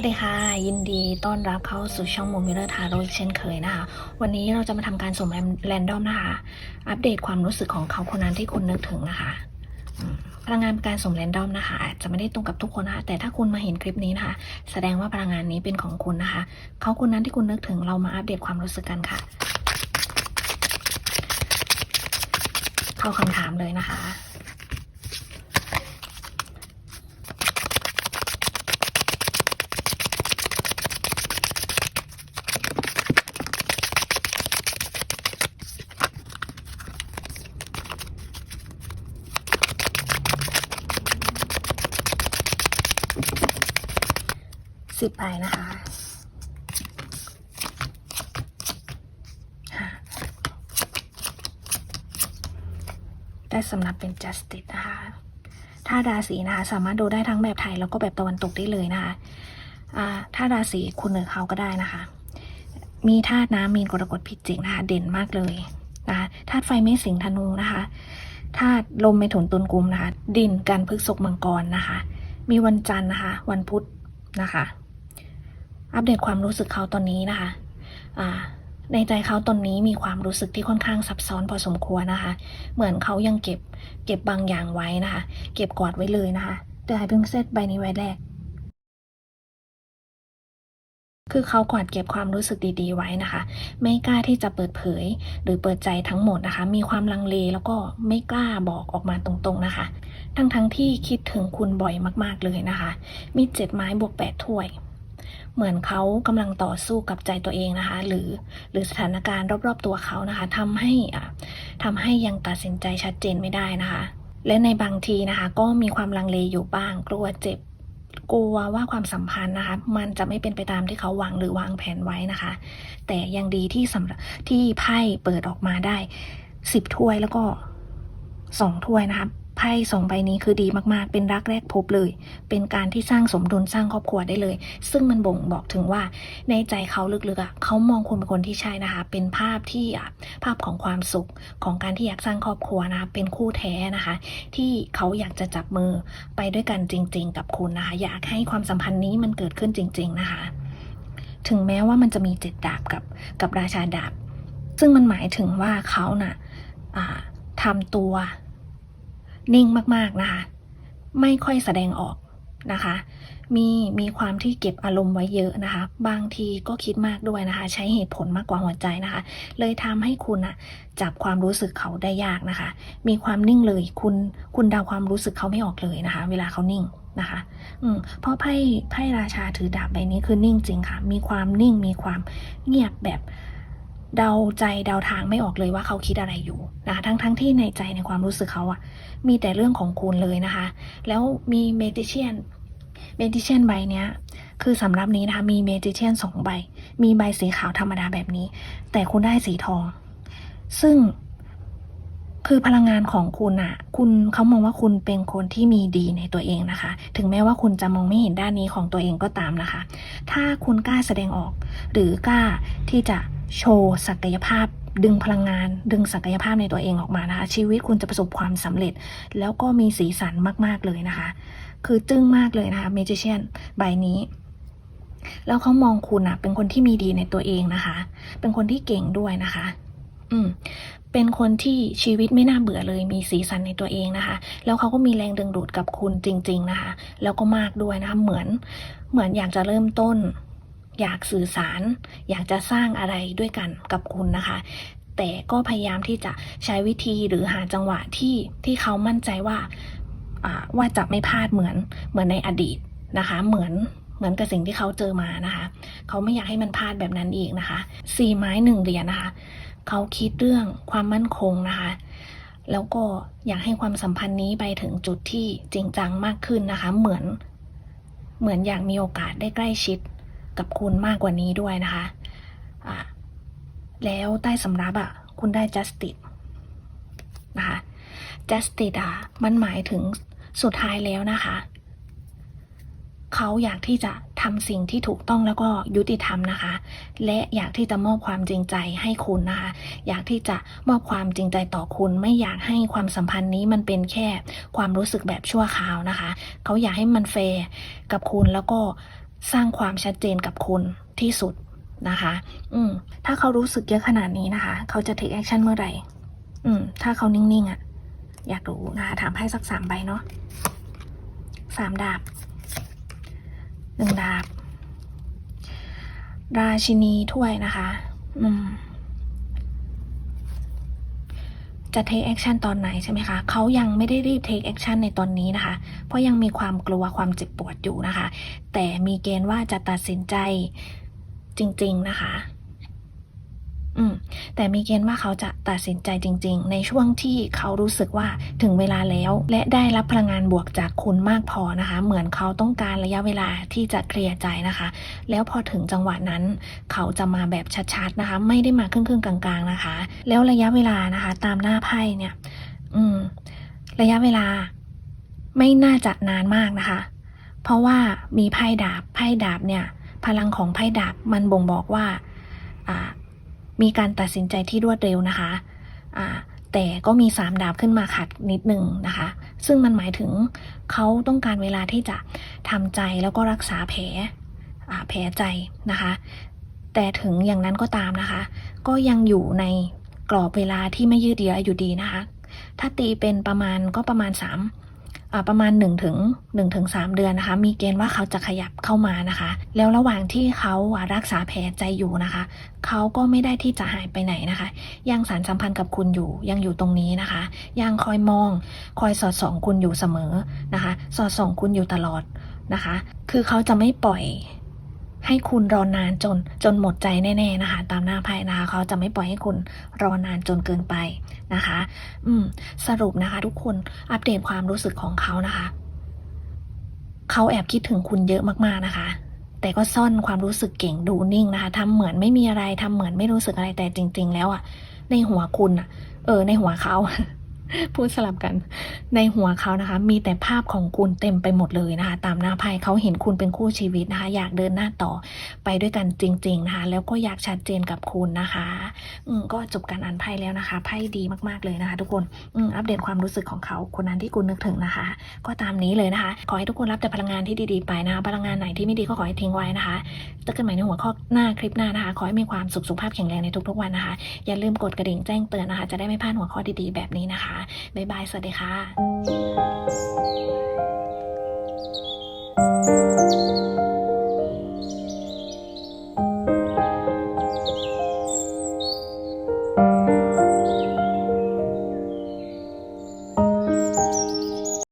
วัสดีค่ะ ยินดีต้อนรับเข้าสู่ช่องโมมิเลอร์ทาโร่เช่นเคยนะคะ วันนี้เราจะมาทำการสุ่มแรนดอมนะคะ อัปเดตความรู้สึกของเขาคนนั้นที่คุณนึกถึงนะคะพลังงานการสุ่มแรนดอมนะคะอาจจะไม่ได้ตรงกับทุกคนนะคะแต่ถ้าคุณมาเห็นคลิปนี้นะคะ แสดงว่าพลังงานนี้เป็นของคุณนะคะ เขาคนนั้นที่คุณนึกถึงเรามาอัปเดตความรู้สึกกันค่ะ เข้าคำถามเลยนะคะ สิบใบนะคะค่ะได้สำนับเป็น justice นะคะถ้าราศีนะคะสามารถดูได้ทั้งแบบไทยแล้วก็แบบตะวันตกได้เลยนะคะอ่าถ้าราศีคุณหรือเขาก็ได้นะคะ มีธาตุน้ำมีนกรกฎพิจิกนะคะเด่นมากเลยนะคะธาตุไฟเมษสิงธนูนะคะธาตุลมเมถุนตุลกุมนะคะ ดินกันพฤกษกมังกรนะคะ มีวันจันทร์นะคะ วันพุธนะคะ อัปเดตความรู้สึกเขาตอนนี้นะคะในใจเขาตอนนี้มีความรู้สึกที่ค่อนข้างซับซ้อนพอสมควรนะคะ เหมือนเขายังเก็บเก็บบางอย่างไว้นะคะ เก็บกอดไว้เลยนะคะแต่เพิ่งเซตใบนี้ไว้แรก คือเขากอดเก็บความรู้สึกดีๆไว้นะคะ ไม่กล้าที่จะเปิดเผยหรือเปิดใจทั้งหมดนะคะ มีความลังเลแล้วก็ไม่กล้าบอกออกมาตรงๆนะคะ ทั้งๆที่คิดถึงคุณบ่อยมากๆเลยนะคะ มีเจ็ดไม้บวกแปดถ้วย เหมือนเขากำลังต่อสู้กับใจตัวเองนะคะ หรือหรือสถานการณ์รอบๆตัวเขานะคะทำให้อะทำให้ยังตัดสินใจชัดเจนไม่ได้นะคะ และในบางทีนะคะ ก็มีความลังเลอยู่บ้าง กลัวเจ็บกลัวว่าความสัมพันธ์นะคะ มันจะไม่เป็นไปตามที่เขาหวังหรือวางแผนไว้นะคะ แต่ยังดีที่สำหรับที่ไพ่เปิดออกมาได้สิบถ้วยแล้วก็สองถ้วยนะคะ ไพ่สองใบนี้คือดีมากๆ เป็นรักแรกพบเลย เป็นการที่สร้างสมดุลสร้างครอบครัวได้เลย ซึ่งมันบ่งบอกถึงว่าในใจเขาลึกๆอะเขามองคุณเป็นคนที่ใช่นะคะ เป็นภาพที่อะภาพของความสุขของการที่อยากสร้างครอบครัวนะคะเป็นคู่แท้นะคะ ที่เขาอยากจะจับมือไปด้วยกันจริง ๆ กับคุณนะคะ อยากให้ความสัมพันธ์นี้มันเกิดขึ้นจริง ๆ นะคะ ถึงแม้ว่ามันจะมีเจ็ดดาบกับกับราชาดาบ ซึ่งมันหมายถึงว่าเขาน่ะอ่าทำตัว นิ่งมากๆนะคะ ไม่ค่อยแสดงออกนะคะ มีมีความที่เก็บอารมณ์ไว้เยอะนะคะ บางทีก็คิดมากด้วยนะคะ ใช้เหตุผลมากกว่าหัวใจนะคะ เลยทำให้คุณอะจับความรู้สึกเขาได้ยากนะคะ มีความนิ่งเลยคุณคุณเดาความรู้สึกเขาไม่ออกเลยนะคะ เวลาเขานิ่งนะคะ อืมเพราะไพ่ไพ่ราชาถือดาบใบนี้คือนิ่งจริงค่ะ มีความนิ่งมีความเงียบแบบ เดาใจเดาทางไม่ออกเลยว่าเขาคิดอะไรอยู่นะคะทั้งทั้งที่ในใจในความรู้สึกเขาอะมีแต่เรื่องของคุณเลยนะคะ แล้วมีเมดิเชียนเมดิเชียนใบเนี้ยคือสำหรับนี้นะคะมีเมดิเชียนสองใบ มีใบสีขาวธรรมดาแบบนี้ แต่คุณได้สีทอง ซึ่งคือพลังงานของคุณอะคุณเขามองว่าคุณเป็นคนที่มีดีในตัวเองนะคะ ถึงแม้ว่าคุณจะมองไม่เห็นด้านนี้ของตัวเองก็ตามนะคะ ถ้าคุณกล้าแสดงออก หรือกล้าที่จะ โชว์ศักยภาพดึงพลังงาน ดึงศักยภาพในตัวเองออกมานะคะ ชีวิตคุณจะประสบความสำเร็จ แล้วก็มีสีสันมาก ๆ เลยนะคะ คือจึ้งมากเลยนะคะเมจิเชียนใบนี้ แล้วเขามองคุณอะเป็นคนที่มีดีในตัวเองนะคะ เป็นคนที่เก่งด้วยนะคะ อืมเป็นคนที่ชีวิตไม่น่าเบื่อเลยมีสีสันในตัวเองนะคะ แล้วเขาก็มีแรงดึงดูดกับคุณจริง ๆ นะคะ แล้วก็มากด้วยนะคะ เหมือนเหมือนอยากจะเริ่มต้น อยากสื่อสาร อยากจะสร้างอะไรด้วยกันกับคุณนะคะ แต่ก็พยายามที่จะใช้วิธีหรือหาจังหวะที่ที่เขามั่นใจว่าว่าจะไม่พลาดเหมือนเหมือนในอดีตนะคะ เหมือนเหมือนกับสิ่งที่เขาเจอมานะคะ เขาไม่อยากให้มันพลาดแบบนั้นอีกนะคะสี่ไม้หนึ่งเหรียญนะคะ เขาคิดเรื่องความมั่นคงนะคะ แล้วก็อยากให้ความสัมพันธ์นี้ไปถึงจุดที่จริงจังมากขึ้นนะคะ เหมือนเหมือนอยากมีโอกาสได้ใกล้ชิด กับคุณมากกว่านี้ด้วยนะคะอ่าแล้วใต้สำรับอะ คุณได้ justice นะคะ justice อะ มันหมายถึงสุดท้ายแล้วนะคะ เขาอยากที่จะทำสิ่งที่ถูกต้องแล้วก็ยุติธรรมนะคะ และอยากที่จะมอบความจริงใจให้คุณนะคะ อยากที่จะมอบความจริงใจต่อคุณ ไม่อยากให้ความสัมพันธ์นี้มันเป็นแค่ความรู้สึกแบบชั่วคราวนะคะ เขาอยากให้มันแฟร์กับคุณแล้วก็ สร้างความชัดเจนกับคุณที่สุดนะคะ อืม ถ้าเขารู้สึกเยอะขนาดนี้นะคะ เขาจะ take action เมื่อไหร่ อืม ถ้าเขานิ่งๆอะ่ะ อยากรู้นะคะ ถามให้สักสามใบเนาะสามดาบหนึ่งดาบ ราชินีถ้วยนะคะ อืม จะ take action ตอนไหนใช่ไหมคะเขายังไม่ได้รีบ take action ในตอนนี้นะคะ เพราะยังมีความกลัวความเจ็บปวดอยู่นะคะ แต่มีเกณฑ์ว่าจะตัดสินใจจริง ๆ นะคะ อืมแต่มีเกณฑ์ว่าเขาจะตัดสินใจจริง ๆ ในช่วงที่เขารู้สึกว่าถึงเวลาแล้ว และได้รับพลังงานบวกจากคุณมากพอนะคะ เหมือนเขาต้องการระยะเวลาที่จะเคลียร์ใจนะคะ แล้วพอถึงจังหวะนั้น เขาจะมาแบบชัดๆนะคะ ไม่ได้มาครึ่งๆกลาง ๆนะคะ แล้วระยะเวลานะคะ ตามหน้าไพ่เนี่ย อืม ระยะเวลาไม่น่าจะนานมากนะคะ เพราะว่ามีไพ่ดาบไพ่ดาบเนี่ย พลังของไพ่ดาบมันบ่งบอกว่า อ่า มีการตัดสินใจที่รวดเร็วนะคะแต่ก็มีสามดาบขึ้นมาขัดนิดหนึ่งนะคะ ซึ่งมันหมายถึงเขาต้องการเวลาที่จะทำใจแล้วก็รักษาแผลแผลใจนะคะ แต่ถึงอย่างนั้นก็ตามนะคะ ก็ยังอยู่ในกรอบเวลาที่ไม่ยืดเยื้ออยู่ดีนะคะ ถ้าตีเป็นประมาณก็ประมาณ 3 ประมาณ1ถึง1ถึง3เดือนนะคะ มีเกณฑ์ว่าเขาจะขยับเข้ามานะคะ แล้วระหว่างที่เขารักษาแผลใจอยู่นะคะ เขาก็ไม่ได้ที่จะหายไปไหนนะคะ ยังสารสัมพันธ์กับคุณอยู่ยังอยู่ตรงนี้นะคะ ยังคอยมอง คอยสอดส่องคุณอยู่เสมอนะคะ สอดส่องคุณอยู่ตลอดนะคะ คือเขาจะไม่ปล่อย ให้คุณรอนานจนจนหมดใจแน่ๆนะคะ ตามหน้าไพ่นะคะเขาจะไม่ปล่อยให้คุณรอนานจนเกินไปนะคะ อืมสรุปนะคะ ทุกคนอัปเดตความรู้สึกของเขานะคะเขาแอบคิดถึงคุณเยอะมากๆนะคะ แต่ก็ซ่อนความรู้สึกเก่งดูนิ่งนะคะทำเหมือนไม่มีอะไรทำเหมือนไม่รู้สึกอะไรแต่จริง ๆ แล้วอะ่ะในหัวคุณอะ่ะเออ ในหัวเขา พูดสลับกัน ในหัวเขานะคะ มีแต่ภาพของคุณเต็มไปหมดเลยนะคะ ตามหน้าไพ่เขาเห็นคุณเป็นคู่ชีวิตนะคะ อยากเดินหน้าต่อไปด้วยกันจริง ๆ นะคะ แล้วก็อยากชัดเจนกับคุณนะคะ อืมก็จบการอ่านไพ่แล้วนะคะ ไพ่ดีมากๆเลยนะคะ ทุกคนอืมอัปเดตความรู้สึกของเขาคนนั้นที่คุณนึกถึงนะคะ ก็ตามนี้เลยนะคะ ขอให้ทุกคนรับแต่พลังงานที่ดีๆไปนะคะ พลังงานไหนที่ไม่ดีก็ขอให้ทิ้งไว้นะคะเจอกันใหม่ในหัวข้อหน้าคลิปหน้านะคะ ขอให้มีความสุขสุขภาพแข็งแรงในทุกๆวันนะคะ อย่าลืมกดกระดิ่งแจ้งเตือนนะคะ จะได้ไม่พลาดหัวข้อดีๆแบบนี้นะคะบ๊ายบาย สวัสดีค่ะ